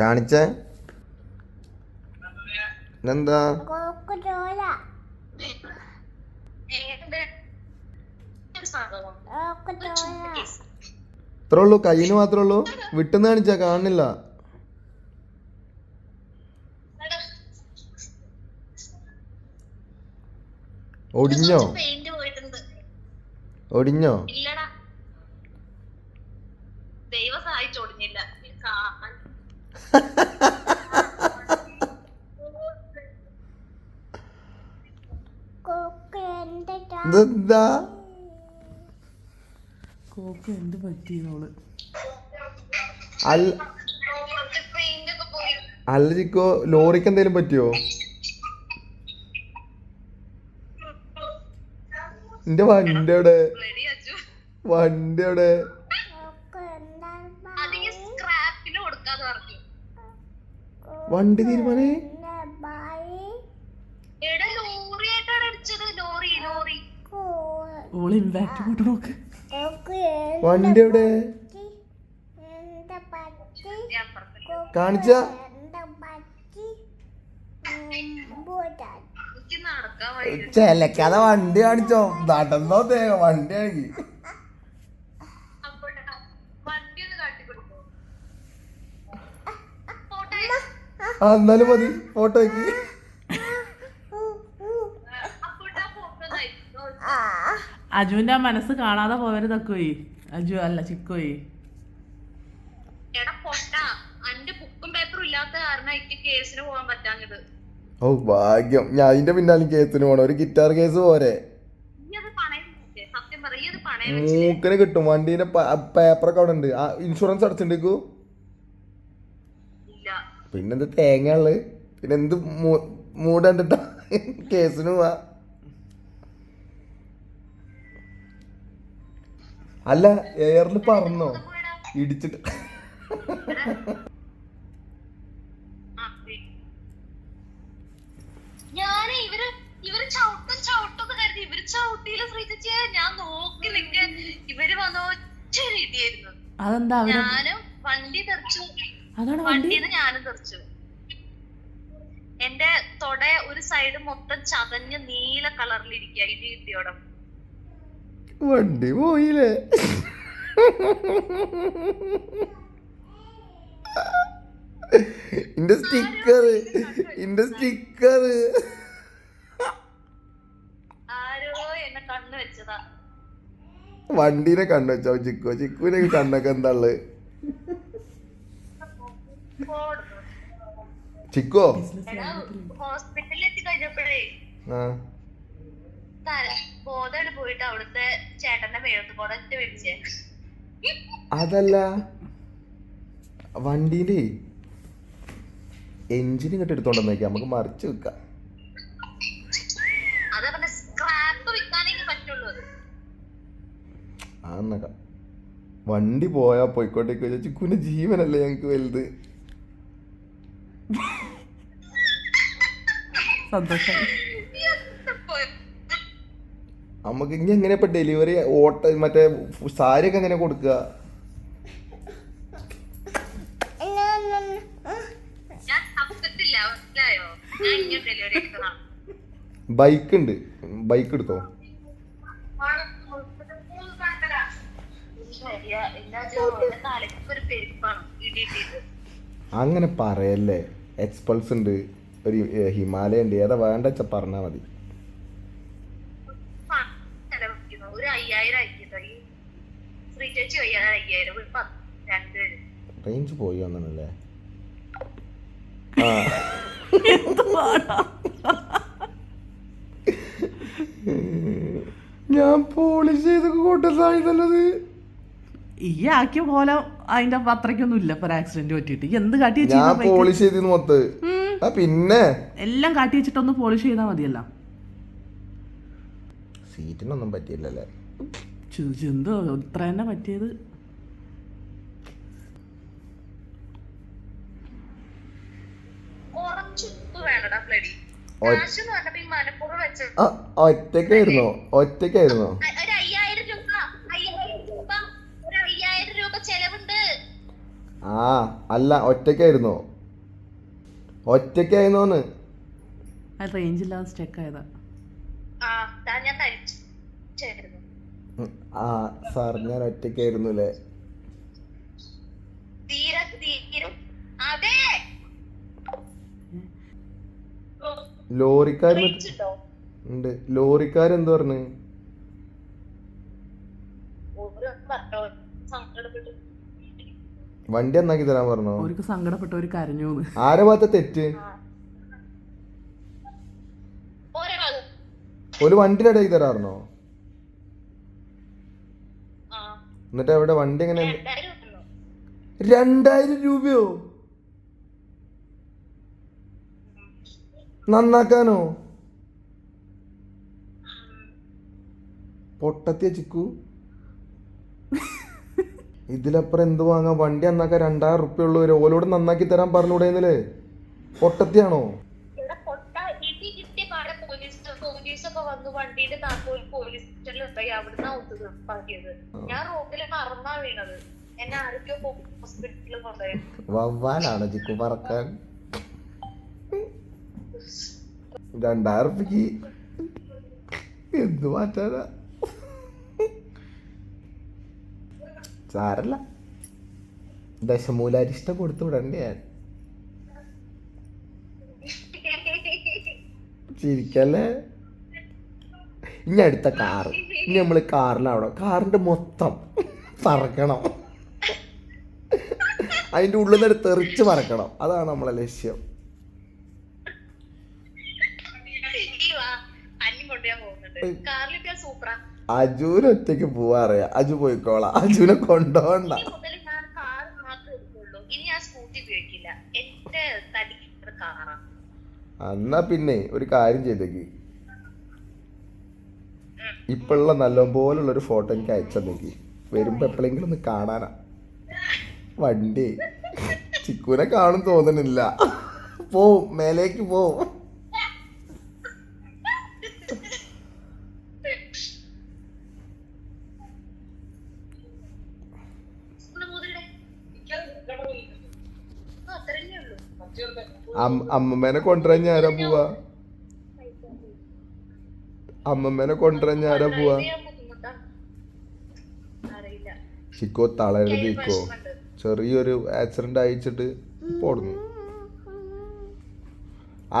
കാണിച്ചേ? എന്താ അത്രേ ഉള്ളൂ കയ്യിന് മാത്രമേ ഉള്ളൂ വിട്ടെന്ന് കാണിച്ചാ കാണുന്നില്ല. ഒടിഞ്ഞോ? ഒടിഞ്ഞോ? ദൈവം കാണാൻ കോക്ക് എന്റെ ഇതെന്താ? കോക്ക് എന്ത് പറ്റിയോൾ അല്ല അല്ല ചിക്കോ ലോറിക്ക് എന്തേലും പറ്റിയോ? എന്റെ വണ്ടി എവിടെ റെഡി അച്ചു വണ്ടി എവിടെ വണ്ടി തീരുമാനേ ബായി എടാ ലോറി ആയിട്ടാണ് അടിച്ചത് ലോറി ലോറി ഓൾ ഇമ്പാക്ട് നോക്ക്. വണ്ടി എവിടെ കാണിച്ച? ചെലക്കാതെ വണ്ടി കാണിച്ചോ. നടന്നോ തേ വണ്ടി ആണെങ്കിൽ എന്നാലും മതി. ഫോട്ടോ വെക്ക് അപ്പോൾ ഫോട്ടോ അയച്ചോ ആ അജുവിന്റെ ആ മനസ്സ് കാണാതെ പോവരുതൊക്കെ അജു അല്ല ചിക്കോയി ഓ ഭാഗ്യം. ഞാൻ അതിന്റെ പിന്നാലെ കേസിന് പോണം. ഒരു ഗിറ്റാർ കേസ് പോരെ. മൂക്കിന് കിട്ടും. വണ്ടീന്റെ പേപ്പറൊക്കെ അവിടെ ഉണ്ട് ഇൻഷുറൻസ് അടച്ചിട്ടുണ്ടേക്കു ഇല്ല. പിന്നെന്ത് തേങ്ങ ഉള്ളത് പിന്നെ എന്ത് മൂട് കേസിന് പോവാ. ഇവർ എയറിൽ പറന്നോ? ഇടിച്ചിട്ട്. അതെന്താ ഞാനും വണ്ടി തെറിച്ചു. അതാണ് വണ്ടി? വണ്ടിന്ന് ഞാനും തെറിച്ചു. എന്റെ തൊട ഒരു സൈഡ് മൊത്തം ചതഞ്ഞ് നീല കളറിലിരിക്കുക ഇടി കിട്ടിയോടെ വണ്ടി പോയില്ലേ? ഇന്റെ സ്റ്റിക്കർ ഇന്റെ സ്റ്റിക്കർ വണ്ടീനെ കണ്ടു വെച്ചോ ചിക്കോ ചിക്കുവിനെ കണ്ണൊക്കെ എന്താ ഉള്ളത് പോടുന്നു. ചിക്കോ? ഹോസ്പിറ്റലിൽ എത്തി കഴിഞ്ഞപ്പോഴേ ബോധമാണ് പോയിട്ട് അവിടുത്തെ ചേട്ടന്റെ മേളത്ത് കൂടെ ഒറ്റ മേടിച്ചേ അതല്ല വണ്ടിയിലെ എഞ്ചിൻ ഇങ്ങോട്ട് എടുത്തോണ്ടെന്നേക്കാം നമുക്ക് മറിച്ച് വെക്കാം. ആന്നക്ക വണ്ടി പോയാ പോയിക്കോട്ടേക്ക് ചിക്കുവിന്റെ ജീവനല്ലേ ഞങ്ങക്ക് വലുത്. സന്തോഷം. നമുക്ക് ഇനി എങ്ങനെ ഇപ്പൊ ഡെലിവറി ഓട്ട മറ്റേ സാരി ഒക്കെ എങ്ങനെ കൊടുക്കുക? ബൈക്ക് ഉണ്ട്. ബൈക്ക് എടുത്തോ? അങ്ങനെ പറയല്ലേ. എക്സ്പൾസ് ഉണ്ട് ഒരു ഹിമാലയ ഉണ്ട്. ഏതാ വേണ്ട പറഞ്ഞാ മതി പണം ചെലവഴിക്കുന്നു ഒരു അയ്യായിരം ആയിരിക്കും ഈ ശ്രീ ചേച്ചി അയ്യായിരം രണ്ട് റേഞ്ച് പോയി വന്നല്ലേ ആ. ഞാൻ പോളിഷ് ചെയ്ത് കൊണ്ടുവന്നത് ഈ ആക്കിയ പോലെ അതിന്റെ അത്രയ്ക്കൊന്നും ഇല്ല ഇപ്പൊ ആക്സിഡന്റ് പറ്റിയിട്ട്. എന്ത് കാട്ടി ഞാൻ പോളിഷ് ചെയ്ത് മൊത്ത്. ആ പിന്നെ? എല്ലാം കാട്ടി വെച്ചിട്ടൊന്ന് പോളിഷ് ചെയ്താൽ മതിയല്ല. സീറ്റിനൊന്നും പറ്റിയില്ലല്ലേ? എന്തോ ഇത്ര തന്നെ പറ്റിയത് ഒറ്റക്കായിരുന്നോ ഒറ്റക്കായിരുന്നോ ആ ഫ്ലഡി ഒറ്റക്കായിരുന്നോ ഒറ്റക്കായിരുന്നോന്ന് റേഞ്ച് ഇല്ലാതെ ഈ ആ സാർ ഞാൻ ഒറ്റയ്ക്കായിരുന്നു അല്ലേ? തീരെ തീരെ അതെ. ലോറിക്കാരൻ ഉണ്ട്. ലോറിക്കാരെന്ത് പറഞ്ഞു? വണ്ടി എന്നാക്കി തരാൻ പറഞ്ഞോ? അവർക്ക് സങ്കടപ്പെട്ട ഒരു കരഞ്ഞു ആരെ ഭാഗത്തെ തെറ്റ്? ഒരു വണ്ടി റെഡിയാക്കി തരാറുന്നോ ആ എന്നിട്ട് അവിടെ വണ്ടി എങ്ങനെ രണ്ടായിരം രൂപയോ? നന്നാക്കാനോ? പൊട്ടത്തിയ ചിക്കു. ഇതിലപ്പുറം എന്ത് വാങ്ങാം? വണ്ടി നന്നാക്കാൻ രണ്ടായിരം റുപ്യ ഉള്ളൂ ഓലോട് നന്നാക്കി തരാൻ പറഞ്ഞൂടേന്നില്ലേ പൊട്ടത്തിയാണോ ഇവിടെ പൊട്ട ഇടി കിട്ടിയ പാടെ പോലീസ് പോലീസൊക്കെ വന്ന് വണ്ടിയുടെ താക്കോൽ പോലീസ് സ്റ്റേഷനിൽ ഉണ്ടായി. അവിടുന്ന് ഔത്ത് പാക്കിയത് ഞാൻ റോഡിൽ മറന്നാ വീണത്. എന്നെ ആരൊക്കെയോ ഹോസ്പിറ്റലിൽ കൊണ്ടുപോയത് ജിക്കു പറക്കാൻ. രണ്ടായിരം എന്ത് മാറ്റാനാ? സാരല്ല. ദശമൂലാരിഷ്ടം കൊടുത്തു വിടണ്ടേ ഞാൻ. ചിരിക്കല്ലേ? ഇനി അടുത്ത കാറ് ഇനി നമ്മൾ കാറിലാവണം കാറിന്റെ മൊത്തം പറക്കണം. അതിന്റെ ഉള്ളിൽ നിന്ന് തെറിച്ച് പറക്കണം. അതാണ് നമ്മളെ ലക്ഷ്യം. അജുവിന് ഒറ്റയ്ക്ക് പോവാ അറിയാം. അജു പോയിക്കോളാം. അജുവിനെ കൊണ്ടോണ്ട. എന്നാ പിന്നെ ഒരു കാര്യം ചെയ്തേക്ക്. ഇപ്പോഴുള്ള നല്ലപോലുള്ള ഒരു ഫോട്ടോ എനിക്ക് അയച്ചെന്നെങ്കിൽ വരുമ്പോ എപ്പോഴെങ്കിലും ഒന്ന് കാണാനാ. വണ്ടി. ചിക്കുനെ കാണും തോന്നണില്ല. പോവും മേലേക്ക് പോവും. അമ്മമ്മേനെ കൊണ്ടുവരാൻ ഞാനാ പോവാ? അമ്മമ്മേനെ കൊണ്ടുവരാൻ ഞാനാ പോവാ. കയ്യിൽ ചിക്കോ വിഷമമുണ്ട്. ചെറിയൊരു ആക്സിഡന്റ് അയച്ചിട്ട് പോടുന്നു.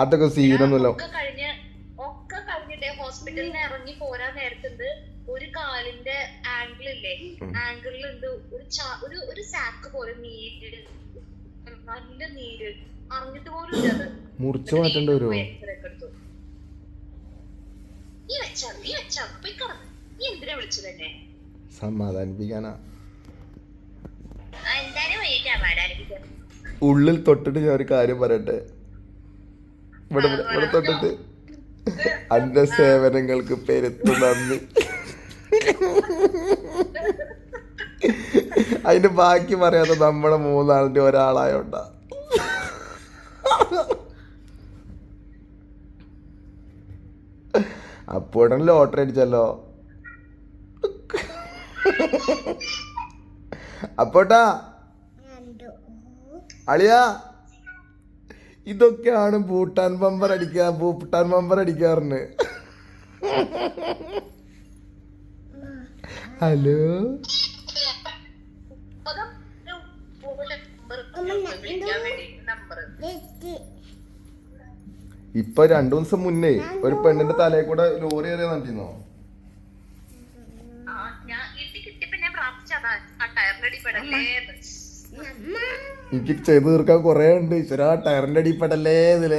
അതൊക്കെ സീനൊന്നുമില്ല. ഒക്കെ കഴിഞ്ഞ് ഒക്കെ കഴിഞ്ഞിട്ട് ഹോസ്പിറ്റലിൽ ഇറങ്ങി പോരാൻ നേരത്തുണ്ട്. ഒരു കാലിന്റെ ആംഗിൾ ഇല്ലേ? ആംഗിളിലുണ്ട് ഒരു ഒരു ഒരു സാക്ക് പോലെ നീര് നല്ല നീര്. അറിഞ്ഞിട്ട് പോലും മുറിച്ച് മാറ്റേണ്ടി വരുമോ പോയി X-ray ഒക്കെ എടുത്തു. നീ വെച്ചാ നീ വെച്ചാ. പോയി കിടന്ന്. നീ എന്തിനാ വിളിച്ചത് എന്നെ? സമാധാനിപ്പിക്കാനാ. ആ, എന്തായാലും വൈകിട്ടാ പാടാനിരിക്കുന്നത് ഉള്ളിൽ തൊട്ടിട്ട് ഞാൻ ഒരു കാര്യം പറയട്ടെ? ഇവിടെ ഇവിടെ ഇവിടെ തൊട്ടിട്ട് അന്റെ സേവനങ്ങൾക്ക് പെരുത്ത് നന്ദി. അതിന്റെ ബാക്കി പറയാതെ നമ്മുടെ മൂന്നാളിന്റെ ഒരാളായോണ്ടാ. അപ്പോഴാണ് ലോട്ടറി അടിച്ചല്ലോ. അപ്പോട്ടാ. അളിയാ. ഇതൊക്കെയാണ് ഭൂട്ടാൻ ബമ്പർ അടിക്കുക ഭൂട്ടാൻ ബമ്പർ അടിക്കാറുണ്ട് ഹലോ. നമ്പർ ഇപ്പൊ രണ്ടു ദിവസം മുന്നേ ഒരു പെണ്ണിന്റെ തലയിൽ കൂടെ ലോറി അടിപ്പെടല്ലേ അമ്മ എനിക്ക് ചെയ്തു തീർക്കാൻ കൊറേ ഉണ്ട്. ഈശ്വരാ ടയറിന്റെ അടിപ്പെടല്ലേ ഇതിൽ.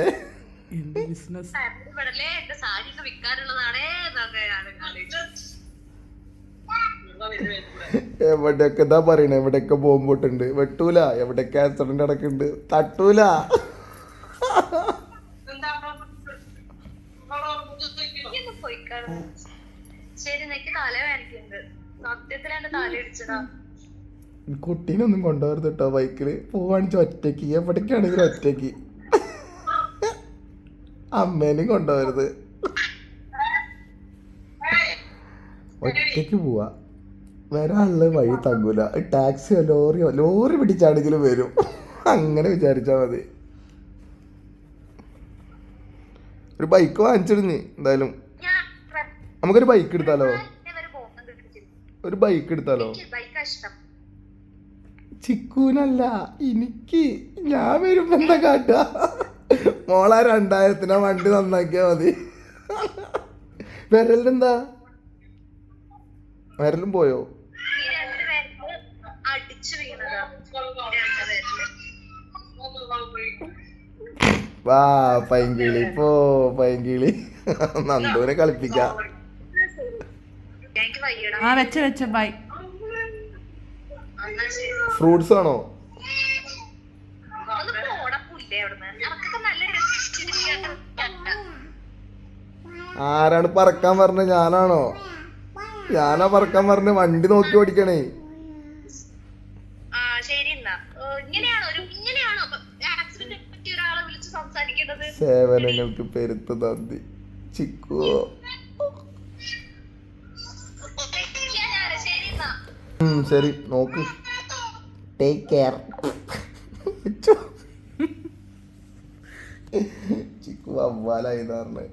എവിടെയൊക്കെ എന്താ പറയണേ? എവിടെയൊക്കെ ബോംബോട്ടുണ്ട് വെട്ടൂല. എവിടെയൊക്കെ ആക്സിഡന്റ് നടക്കുന്നുണ്ട്? തട്ടൂല. നീ ഒന്ന് പോയിക്കാണ്? ശരി നിനക്ക് തല വേദനിക്കുന്നുണ്ട്. സത്യത്തിൽ എന്റെ തല ഇടിച്ചടാ കുട്ടീനൊന്നും കൊണ്ടുവരുത് കേട്ടോ ബൈക്കിൽ. പോവാണിച്ച് ഒറ്റയ്ക്ക്. എവിടേക്കാണെങ്കിലും ഒറ്റയ്ക്ക്. അമ്മേനെയും കൊണ്ടുവരുത് ഒറ്റയ്ക്ക് പോവാ. വരാനുള്ള വഴി തങ്ങൂല. ടാക്സിയോ ലോറിയോ ലോറി പിടിച്ചാണെങ്കിലും വരും. അങ്ങനെ വിചാരിച്ചാൽ മതി. ഒരു ബൈക്ക് വാങ്ങിച്ചിരുന്നു എന്തായാലും. നമുക്കൊരു ബൈക്ക് എടുത്താലോ. ഒരു ബൈക്ക് എടുത്താലോ? ചിക്കൂനല്ല എനിക്ക് ഞാൻ വരുമ്പോ എന്താ കാട്ടുക മോളെ രണ്ടായിരത്തിനാ വണ്ടി നന്നാക്കിയാ മതി. വിരലിനെന്താ വിരലും പോയോ ഈ രണ്ട് പേർക്ക് അടിച്ചു വീണതാ രണ്ട് പേരിൽ വാ പൈങ്കിളി പോ പൈങ്കിളി. നന്ദുവിനെ കളിപ്പിക്കാം. ആ വെച്ച വെച്ച ബൈ ഫ്രൂട്ട്സ് ആണോ? ആരാണ് പറക്കാൻ പറഞ്ഞത്? ഞാനാണോ? ഞാനാ പറക്കാൻ പറഞ്ഞ വണ്ടി നോക്കി ഓടിക്കണേ. ആ ശരി എന്നാ. ഇങ്ങനെയാണോ? ഒരു ഇങ്ങനെയാണോ? ആക്സിഡന്റ് സംസാരിക്കേണ്ടത് സേവനങ്ങൾക്ക് പെരുത്ത നന്ദി. ചിക്കുവോ ശരി നോക്ക്. ടേക്ക് കെയർ ചിക്കു അവ്വാലായി പറഞ്ഞത്